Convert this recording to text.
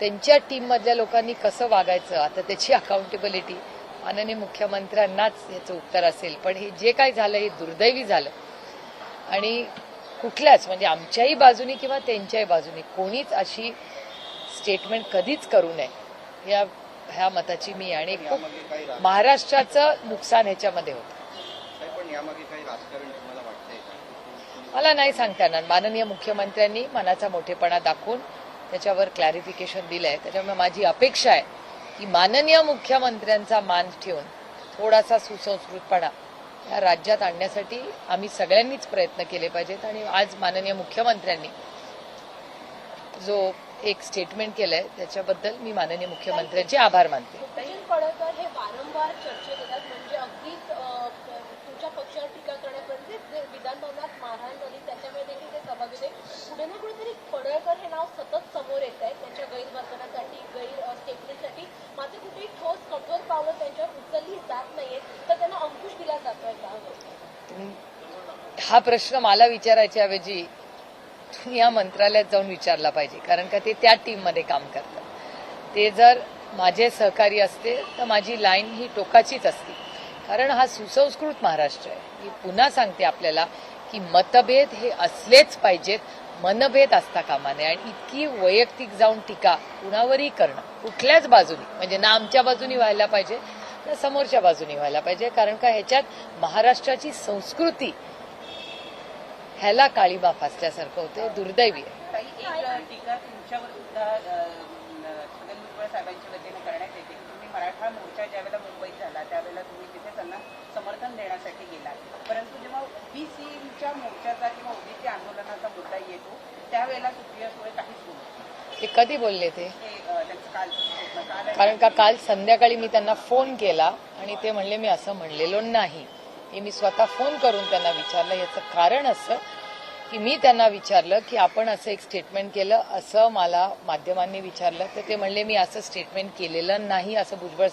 त्यांच्या टीममधल्या लोकांनी कसं वागायचं? आता त्याची अकाउंटेबिलिटी माननीय मुख्यमंत्र्यांनाच याचं उत्तर असेल. पण हे जे काय झालं हे दुर्दैवी झालं. आणि कुठल्याच म्हणजे आमच्याही बाजूनी किंवा त्यांच्याही बाजूनी कोणीच अशी स्टेटमेंट कधीच करू नये. या ह्या मताची मी आणि खूप महाराष्ट्राचं नुकसान ह्याच्यामध्ये होतं? मला नाही सांगता येणार. माननीय मुख्यमंत्र्यांनी मनाचा मोठेपणा दाखवून त्याच्यावर क्लॅरिफिकेशन दिलं आहे त्याच्यामुळे माझी अपेक्षा आहे की माननीय मुख्यमंत्र्यांचा मान ठेवून थोडासा सुसंस्कृतपणा या राज्यात आणण्यासाठी आम्ही सगळ्यांनीच प्रयत्न केले पाहिजेत आणि आज माननीय मुख्यमंत्र्यांनी जो एक स्टेटमेंट केलंय त्याच्याबद्दल मी माननीय मुख्यमंत्र्यांचे आभार मानते. म्हणजे तुमच्या पक्षावर टीका करण्यापर्यंत मारहाण हा प्रश्न मला विचारायच्या ऐवजी तुम्ही या मंत्रालयात जाऊन विचारला पाहिजे. कारण का ते त्या टीममध्ये काम करतात ते जर माझे सहकारी असते तर माझी लाईन ही टोकाचीच असते. कारण हा सुसंस्कृत महाराष्ट्र आहे. मी पुन्हा सांगते आपल्याला की मतभेद हे असलेच पाहिजेत मनभेद असता कामा नये. आणि इतकी वैयक्तिक जाऊन टीका कुणावरही करणं कुठल्याच बाजूनी म्हणजे ना आमच्या बाजूनी व्हायला पाहिजे ना समोरच्या बाजूनी व्हायला पाहिजे. कारण का ह्याच्यात महाराष्ट्राची संस्कृती ह्याला काळीबा फासल्यासारखं होते दुर्दैवी आहे. मराठा मोर्चा ज्यावेळेला मुंबईत झाला त्यावेळेला तुम्ही तिथे त्यांना समर्थन देण्यासाठी गेलात. परंतु जेव्हा ओबीसीच्या मोर्चाचा किंवा ओबीसी आंदोलनाचा मुद्दा येतो त्यावेळेला सुप्रिया सुळे काहीच बोलत. ते कधी बोलले ते? कारण का काल संध्याकाळी मी त्यांना फोन केला आणि ते म्हणले मी असं म्हणलेलो नाही. हे मी स्वतः फोन करून त्यांना विचारलं. याचं कारण असं की मी त्यांना विचारलं की आपण असं एक स्टेटमेंट केलं असं मला माध्यमांनी विचारलं. तर ते म्हणले मी असं स्टेटमेंट केलेलं नाही असं भुजबळ